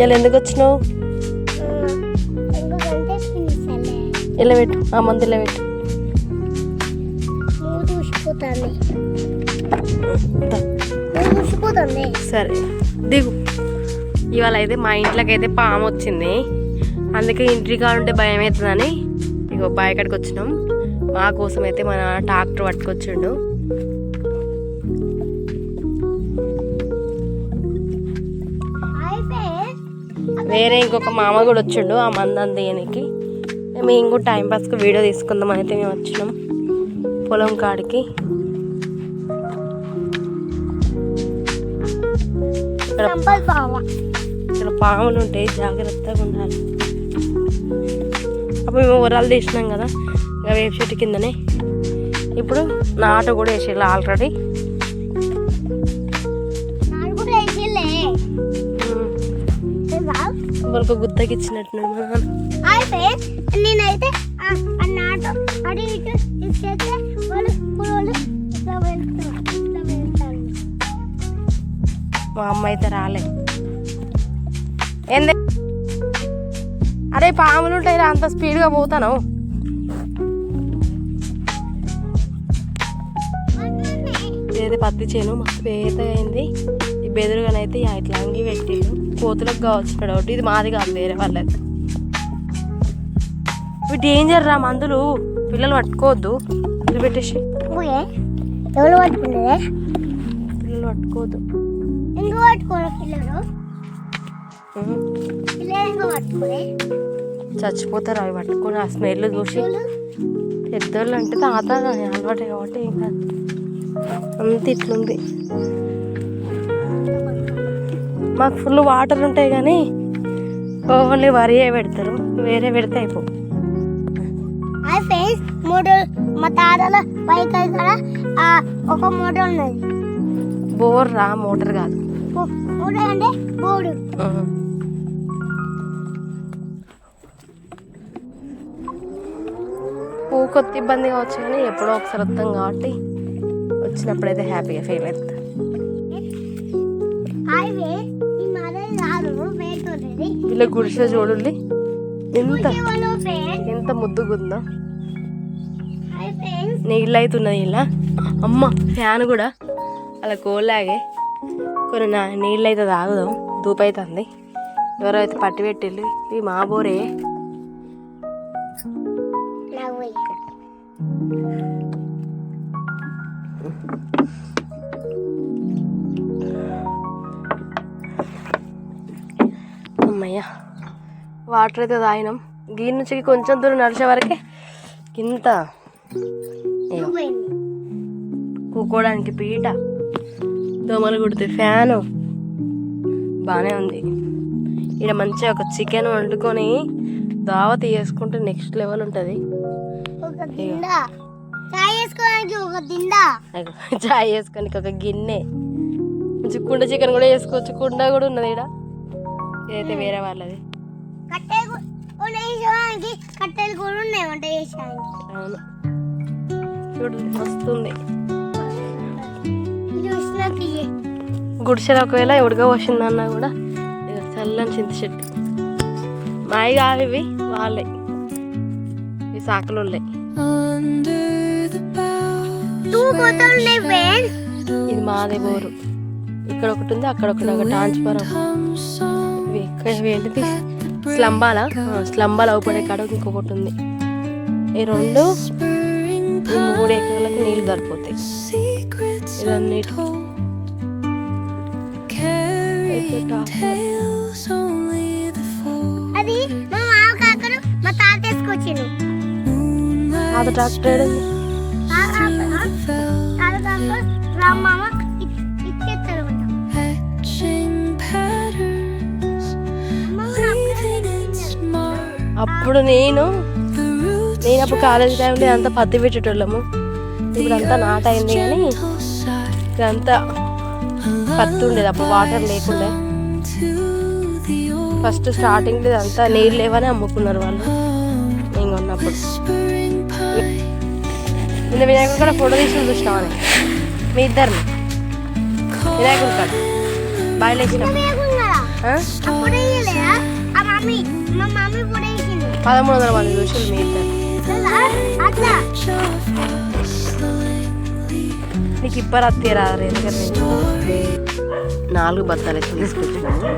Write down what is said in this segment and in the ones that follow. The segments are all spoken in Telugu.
మళ్ళీ ఎందుకు వచ్చినావు? ఇలా పెట్టు ఆ మందు ఇలా పెట్టు. సరే దిగు. ఇవాళ అయితే మా ఇంట్లోకి అయితే పాము వచ్చింది. అందుకే ఇంటికి ఉంటే భయం అవుతుందని ఇగో బాయ్ కాడికి వచ్చినాం. మా కోసం అయితే మన ట్రాక్టర్ పట్టుకొచ్చిండు. వేరే ఇంకొక మామ కూడా వచ్చిండు ఆ మందం దేనికి. మేము కూడా టైం పాస్కి వీడియో తీసుకుందాం అయితే మేము వచ్చినాం పొలం కాడికి. ఇక్కడ పాములు ఉంటాయి జాగ్రత్తగా ఉండాలి. అప్పుడు మేము ఉరాలు తీసినాం కదా ఇంకా వేపు చెట్టు కిందనే. ఇప్పుడు నాటు కూడా వేసేయాలి ఆల్రెడీ వాళ్ళకి గుత్తకి ఇచ్చినట్టు నేనైతే ఆ ఆ నాటు అడి ఇటు ఇచ్చేస్తే వాళ్ళు వాళ్ళు ఇట్లా వెళ్తారు ఇట్లా వెళ్తారు. మా అమ్మ అయితే రాలే. ఏంది? అరే పాములు ఉంటాయి అంత స్పీడ్గా పోతాను? ఇదైతే పత్తి చేను? మస్తు పేద అయింది. బెదురుగానైతే ఇట్లా అంగి పెట్టిండు. కోతులకు కావచ్చు ఒకటి. ఇది మాది కాదు వేరే వాళ్ళది. ఇవి డేంజర్ రా మందులు? పిల్లలు పట్టుకోవద్దు. ఇది పెట్టేసి. ఎవరు పిల్లలు పట్టుకోవద్దు. ఎందుకు పట్టుకోరు పిల్లలు. పిల్లలు చచ్చిపోతారు అవి పట్టుకొని ఆ స్మెల్ చూసి. పిల్లలు పెద్దోళ్ళు అంటే తాత అలవాటు కాబట్టి కాదు అంత ఇట్లుంది. మాకు ఫుల్ వాటర్ ఉంటాయి కానీ ఓన్లీ వరియే పెడతారు. వేరే పెడితే అయిపో. మా తాతల బైక్ ఇక్కడ ఆ, ఒక మోటార్ ఉన్నది. బోర్ రా మోటార్ కాదు. మోటార్ అంటే బోర్డు. ఉహు. ఊకొత్త ఇబ్బంది కావచ్చు కానీ ఎప్పుడో ఒకసారి వస్తాం కాబట్టి వచ్చినప్పుడైతే హ్యాపీగా ఫీల్ అవుతుంది వీళ్ళ గుడిసె చూడండి. ఎంత ఎంత ముద్దుగుందో. నీళ్ళు అవుతున్నది ఇలా. అమ్మ ఫ్యాన్ కూడా. అలా కోలాగే కొన్ని నా నీళ్ళు అయితే తాగుదాం. ధూపు అవుతుంది ఎవరో అయితే పట్టి పెట్టిల్లు ఇవి మా బోరే. వాటర్ అయితే తాగినాం. గీ నుంచి కొంచెం దూరం నడిచే వరకే ఇంత కూకోవడానికి పీట దోమలు కుడితే ఫ్యాను. బాగానే ఉంది. ఇక్కడ మంచిగా ఒక చికెన్ వండుకొని దావత్ చేసుకుంటే నెక్స్ట్ లెవెల్ ఉంటుంది. చాయ్ వేసుకోవడానికి ఒక గిన్నె. కుండ చికెన్ కూడా వేసుకోవచ్చు కుండ కూడా ఉన్నది ఇక్కడ ఇదైతే వేరే వాళ్ళది. కట్టెలు కూ- వంట చేసేవానికి కట్టెలు కూడా ఉన్నాయి వంట చేసేవానికి. అవును. చూడు వస్తుంది. ఇది వచ్చినట్టు ఇయ్యి. గుడిసెలు ఒకవేళ ఎవడిగా వచ్చిందన్నా కూడా చల్లని చింత చెట్టు. మాయి కావు ఇవి వాళ్ళే. ఇవి సాకలు ఉన్నాయి. ఇది మాదే బోరు. ఇక్కడ ఒకటి ఉంది అక్కడ ఒకటి ఒక ట్రాన్స్ఫారం. ఇవి ఇక్కడ ఏంటిది స్లంబాల స్లంబాల అవుపడే కాడ ఇంకొకటి ఉంది ఈ రెండు మూడు ఎకరాలకు నీళ్ళు సరిపోతాయి ఇదన్నిటి అది మా మామ కాకరు మా తాత ట్రాక్టర్ ఏడుంది? అప్పుడు నేను నేను అప్పుడు కాలేజ్ టైంలో అంతా పత్తి పెట్టేటోళ్ళము. ఇప్పుడు అంతా నాట అయింది కానీ ఇదంతా పత్తి ఉండేది అప్పుడు వాటర్ లేకుండే. ఫస్ట్ స్టార్టింగ్ ఇదంతా నీళ్ళు లేవని అమ్ముకున్నారు వాళ్ళు. నేను ఉన్నప్పుడు నిన్న వినాయకుడు కూడా ఫోటో తీసి చూసినామని మీ ఇద్దరిని? వినాయకుడు కాడ. బాయిలో వేసినాం పదమూడు వందల మంది మీ అట్లా నీకు ఇప్పరు అత్తే రాదు నాలుగు బత్తాలు అయితే తీసుకురాలే.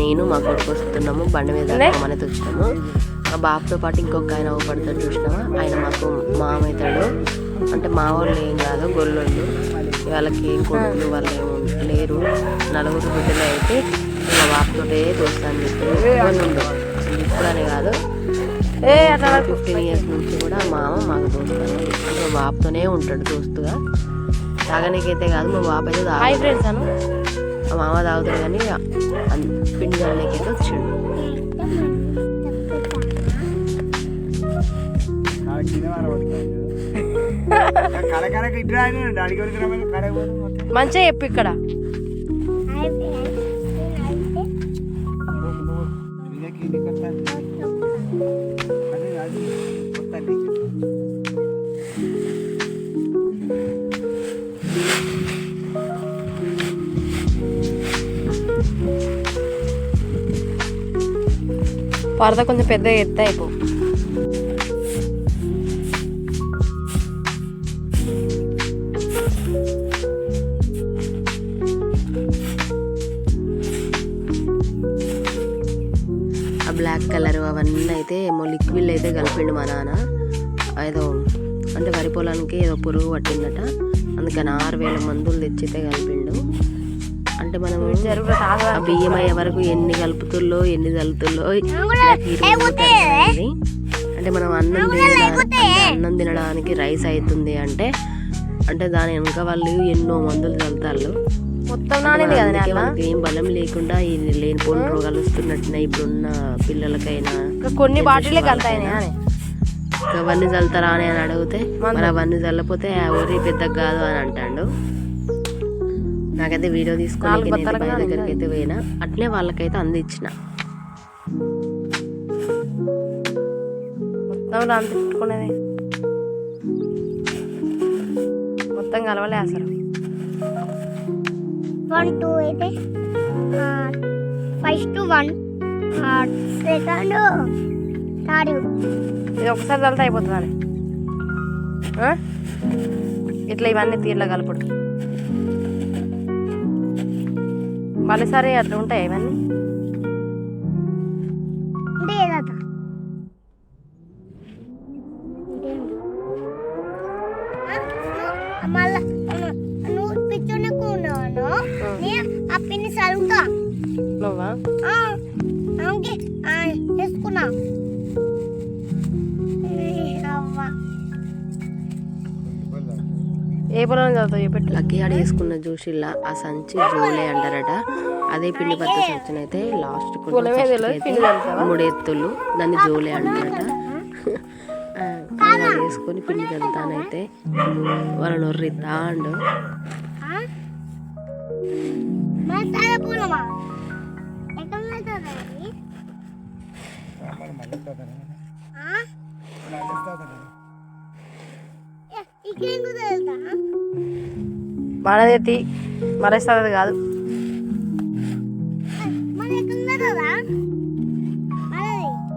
నేను మా కొడుకు వస్తున్నాము బండి మీద లే. అనేది వచ్చినాము మా బాబుతో పాటు ఇంకొక ఆయన పడతాడు చూసినామా ఆయన మాకు మామవుతాడు. అంటే మా వాళ్ళు ఏం కాదు గొల్లోళ్ళు. వాళ్ళకి కొడుకులు వాళ్ళు ఏం లేరు. నలుగురు బిడ్డలు అయితే మా బాబుతోటే దోస్తాను చెప్పి ఇప్పుడని కాదు. ఏ అట్లా. ఫిఫ్టీన్ ఇయర్స్ నుంచి కూడా మామ మాకు దోస్తాను అంటే మా బాబుతోనే ఉంటాడు దోస్తుగా. తాగనీకైతే కాదు మా బాబు అయితే. Hi friends Anu. మా మామ తాగుతాడు కానీ పిండి చల్లనీకైతే వచ్చాడు. మంచిగా చెప్పు ఇక్కడ. పరద కొంచెం పెద్దగా ఎత్తే అయిపో. ఆ బ్లాక్ కలర్ అవన్నీ అయితే ఏమో లిక్విడ్ అయితే కలిపిండు మా నాన్న. ఏదో అంటే వరి పొలానికి ఏదో పురుగు పట్టిందట. అందుకని ఆరు వేల మందులు తెచ్చితే కలిపిండు. అంటే మనం బియ్యం అయ్యే వరకు ఎన్ని కలుపుతుల్లో ఎన్ని చల్లుతుల్లో. అంటే మనం అన్నం అన్నం తినడానికి రైస్ అవుతుంది అంటే అంటే దాని వెనుక వాళ్ళు ఎన్నో మందులు చల్లుతారు మొత్తం నానింది కదా ఏం బలం లేకుండా ఈ లేనిపోని రోగాలు వస్తున్నట్టున్నాయి. ఇప్పుడున్న పిల్లలకైనా కొన్ని బాటిలే కలుతాయి అని ఇంకా అవన్నీ చల్లుతారా అని అని అడిగితే మరి అవన్నీ చల్లపోతే ఊరి పెద్ద కాదు అని అంటాడు. నాకైతే వీడియో తీసుకొని నానిందా? దగ్గరికి అయితే పోయినా అట్నే వాళ్ళకైతే అందించిన. మొత్తం రాంతి పెట్టుకునేది మొత్తం కలవలే అసలు. వన్ టూ అయితే ఫస్ట్ వన్ సెకండ్ థర్డ్. ఇది ఒకసారి చల్లితే అయిపోతుంది? ఇట్లా ఇవన్నీ తీర్ల కలుపుడు. మళ్ళీ సరే అట్లా ఉంటాయి ఇవన్నీ? మళ్ళా నువ్వు ఏ పొలం చదువుతావు చూపెట్టు లక్కీ ఆడ వేసుకున్న జూషిల్లా ఆ సంచి జోలే అంటారట. అదే పిండి పత్త సంచినైతే లాస్ట్? మూడు ఎత్తులు దాన్ని జోలే అంటారట. వేసుకొని పిండి చల్లుతానైతే వాళ్ళని ఒర్రిద్దా అండు. మన ఎత్తి మరేస్తుంది కాదు.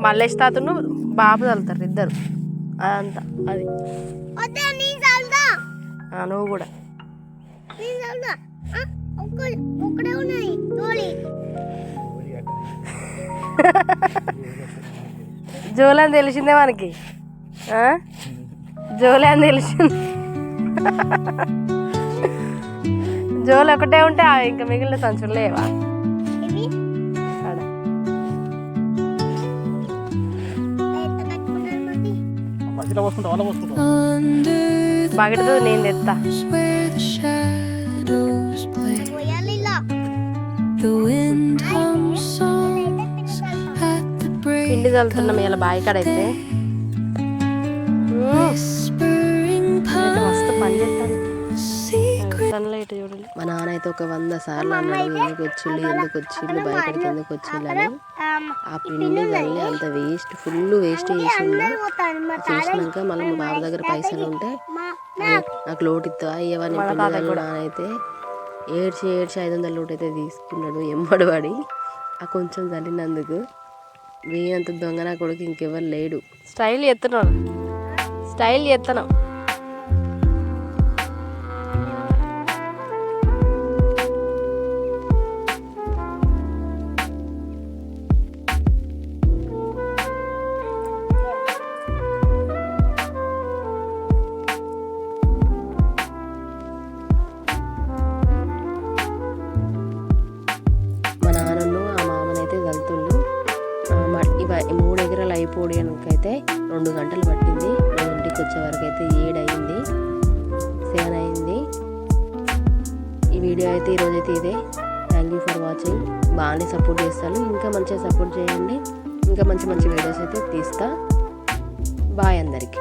మళ్ళీ తాతను బాబు చల్లుతారు ఇద్దరు. అదంతా అది. నువ్వు కూడా. జోలి. అని తెలిసిందే మనకి? జోలి అని తెలిసింది. జోలి ఒకటే ఉంటే ఆ ఇంకా మిగిలిన సంచులు లేవా? బకెట్తో నేను తెస్తా పిండి చల్లుతున్నాం ఇలా బావి కాడ అయితే మస్తు పని చేస్తాను సన్లైట్ చూడండి. మా నాన్న అయితే ఒక వంద సార్లు అన్నాడు ఎందుకు వచ్చిళ్ళు ఎందుకు వచ్చిళ్ళు బయటకి ఎందుకు వచ్చిళ్ళు అని. ఆ పిండి చల్లి అంత వేస్ట్ ఫుల్ వేస్ట్ చేసిండు. చేసినాక మళ్ళీ మా బాబు దగ్గర పైసలు ఉంటే నాకు లోటు ఇస్తా నాన్న అయితే ఏడ్చి ఏడ్చి ఐదు వందల లోటు అయితే తీసుకున్నాడు ఎంబడి పడి ఆ కొంచెం చల్లినందుకు వేయంత దొంగ నా కొడుకు ఇంకెవరు లేడు. స్టైల్ ఎత్తనం స్టైల్ ఎత్తనం. వరకు అయితే రెండు గంటలు పట్టింది. నేను ఇంటికి వచ్చే వరకు అయితే ఏడు అయింది సెవెన్ అయింది ఈ వీడియో అయితే ఈరోజైతే ఇదే. థ్యాంక్ యూ ఫర్ వాచింగ్ బాగానే సపోర్ట్ చేస్తాను ఇంకా మంచిగా సపోర్ట్ చేయండి. ఇంకా మంచి మంచి వీడియోస్ అయితే తీస్తా. బాయ్ అందరికీ.